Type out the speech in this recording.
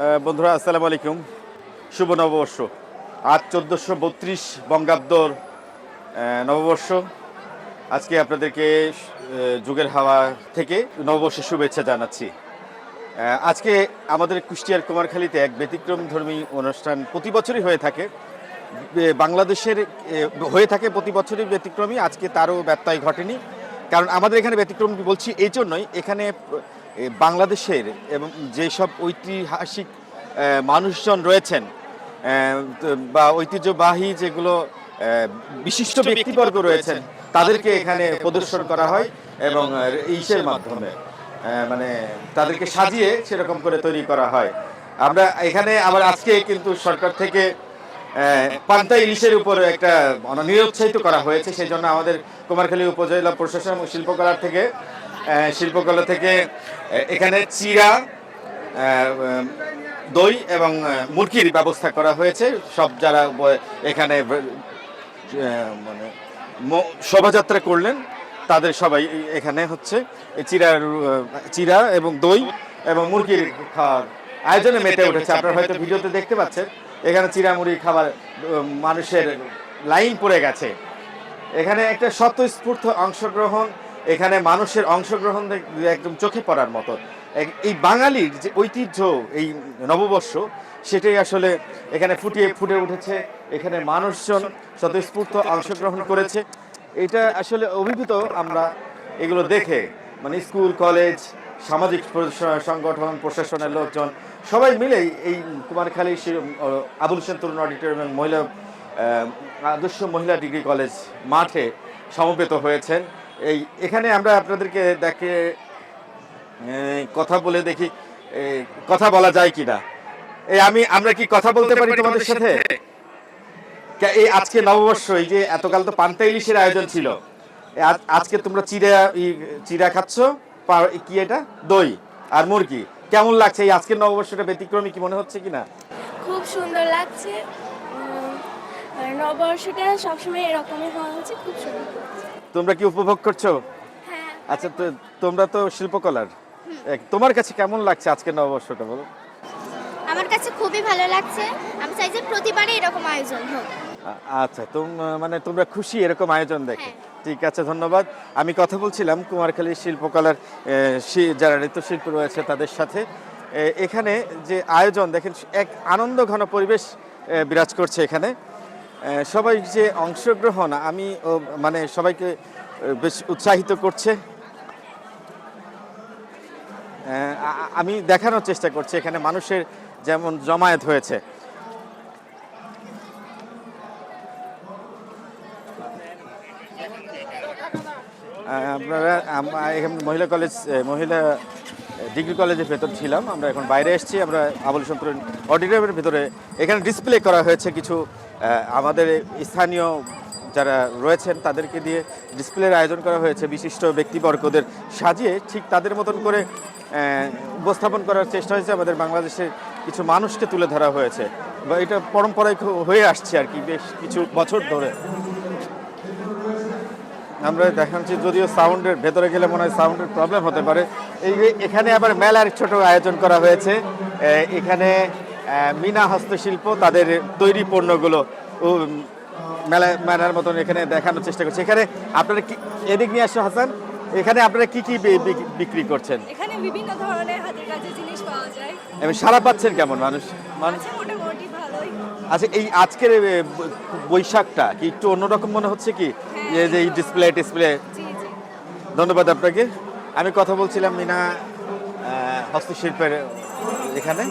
বন্ধুরা, আসসালামু আলাইকুম। শুভ নববর্ষ। আজ চোদ্দোশো বত্রিশ বঙ্গাব্দর নববর্ষ। আজকে আপনাদেরকে যুগের হাওয়া থেকে নববর্ষের শুভেচ্ছা জানাচ্ছি। আজকে আমাদের কুষ্টিয়ার কুমারখালীতে এক ব্যতিক্রম ধর্মী অনুষ্ঠান প্রতি বছরই হয়ে থাকে। বাংলাদেশের হয়ে থাকে প্রতি বছরই ব্যতিক্রমী। আজকে তারও ব্যত্যয় ঘটেনি। কারণ আমাদের এখানে ব্যতিক্রম বলছি এই জন্যই। এখানে বাংলাদেশের এবং যেসব ঐতিহাসিক মানুষজন রয়েছেন বা ঐতিহ্যবাহী যেগুলো বিশিষ্ট ব্যক্তিবর্গ রয়েছেন তাদেরকে এখানে প্রদর্শন করা হয় এবং ইসের মাধ্যমে মানে তাদেরকে সাজিয়ে সেরকম করে তৈরি করা হয়। আমরা এখানে আবার আজকে কিন্তু সরকার থেকে পান্তা ইলিশের উপরে একটা নিরুৎসাহিত করা হয়েছে সেই জন্য আমাদের কুমারখালী উপজেলা প্রশাসন ও শিল্পকলার থেকে শিল্পকলা থেকে এখানে চিরা দই এবং মুরগির ব্যবস্থা করা হয়েছে। সব যারা এখানে মানে শোভাযাত্রা করলেন তাদের সবাই এখানে হচ্ছে। আহ, চিরা এবং দই এবং মুরগির খাওয়ার আয়োজনে মেতে উঠেছে। আপনারা হয়তো ভিডিওতে দেখতে পাচ্ছেন এখানে চিরা মুড়ি খাবার মানুষের লাইন পড়ে গেছে। এখানে একটা স্বতঃস্ফূর্ত অংশগ্রহণ এখানে মানুষের অংশগ্রহণ একদম চোখে পড়ার মতো। এই বাঙালির যে ঐতিহ্য, এই নববর্ষ, সেটাই আসলে এখানে ফুটিয়ে ফুটে উঠেছে। এখানে মানুষজন স্বতঃস্ফূর্ত অংশগ্রহণ করেছে। এটা আসলে অভিভূত আমরা এগুলো দেখে মানে স্কুল, কলেজ, সামাজিক সংগঠন, প্রশাসনের লোকজন, সবাই মিলেই এই কুমারখালী আবুল হোসেন তরুণ অডিটোরিয়াম এবং মহিলা আদর্শ মহিলা ডিগ্রি কলেজ মাঠে সমবেত হয়েছেন। এই এখানে আমরা আপনাদেরকে দেখে কথা বলে দেখি কথা বলা যায় কিনা। এই আমি আমরা কি কথা বলতে পারি তোমাদের সাথে? এই আজকে নববর্ষ এই যে এতকাল তো পান্তা ইলিশের আয়োজন ছিল। আজকে তোমরা চিড়া ই- চিড়া খাচ্ছ? পা- কি এটা? দই আর মুরগি। কেমন লাগছে এই আজকের নববর্ষটা? ব্যতিক্রমী কি মনে হচ্ছে কিনা? খুব সুন্দর লাগছে। নববর্ষটা সবসময় এরকমই হওয়া হচ্ছে খুব সুন্দর লাগছে। তোমরা কি উপভোগ করছ? হ্যাঁ আচ্ছা তো তোমরা তো শিল্পকলার। এক, তোমার কাছে কেমন লাগছে আজকের নববর্ষটা বলো? আমার কাছে খুবই ভালো লাগছে। আমি চাই যে প্রতিবারই এরকম আয়োজন হোক। আচ্ছা তোম মানে তোমরা খুশি এরকম আয়োজন দেখে। হ্যাঁ। ঠিক আছে ধন্যবাদ। আমি কথা বলছিলাম কুমারখালী শিল্পকলার যারা নৃত্যশিল্পী রয়েছে তাদের সাথে। এখানে যে আয়োজন দেখেন এক আনন্দ ঘন পরিবেশ বিরাজ করছে এখানে। সবাই যে অংশগ্রহণ, আমি মানে সবাইকে বেশ উৎসাহিত করছে। আমি দেখানোর চেষ্টা করছি, এখানে মানুষের যেমন জমায়েত হয়েছে। আপনারা মহিলা কলেজ মহিলা ডিগ্রি কলেজের ভেতর ছিলাম। আমরা এখন বাইরে এসেছি, আমরা আবুল সন্তর অডিটোরিয়ামের ভেতরে। এখানে ডিসপ্লে করা হয়েছে কিছু আমাদের স্থানীয় যারা রয়েছেন তাদেরকে দিয়ে ডিসপ্লের আয়োজন করা হয়েছে। বিশিষ্ট ব্যক্তিবর্গদের সাজিয়ে ঠিক তাদের মতন করে উপস্থাপন করার চেষ্টা হয়েছে। আমাদের বাংলাদেশের কিছু মানুষকে তুলে ধরা হয়েছে। বা এটা পরম্পরায় হয়ে আসছে আর কি, বেশ কিছু বছর ধরে। আমরা দেখাচ্ছি যদিও সাউন্ডের ভেতরে গেলে মনে হয় সাউন্ডের প্রবলেম হতে পারে। এই এখানে আবার মেলার ছোট আয়োজন করা হয়েছে। এখানে মিনা হস্তশিল্প তাদের তৈরি পণ্যগুলো মেলা মেলার মতন এখানে দেখানোর চেষ্টা করছে। এখানে আপনারা কি এদিক নিয়ে আসো হাসান। এখানে আপনারা কি কি বিক্রি করছেন? এখানে বিভিন্ন ধরনের হাতের কাজের জিনিস পাওয়া যায়। এবং সারা পাচ্ছেন কেমন মানুষ? মানুষ মোটামুটি ভালোই। আচ্ছা এই আজকের বৈশাখটা কি একটু অন্যরকম মনে হচ্ছে কি? এই যে এই ডিসপ্লে ডিসপ্লে ধন্যবাদ আপনাকে। আমি কথা বলছিলাম মিনা হস্তশিল্পের এখানে।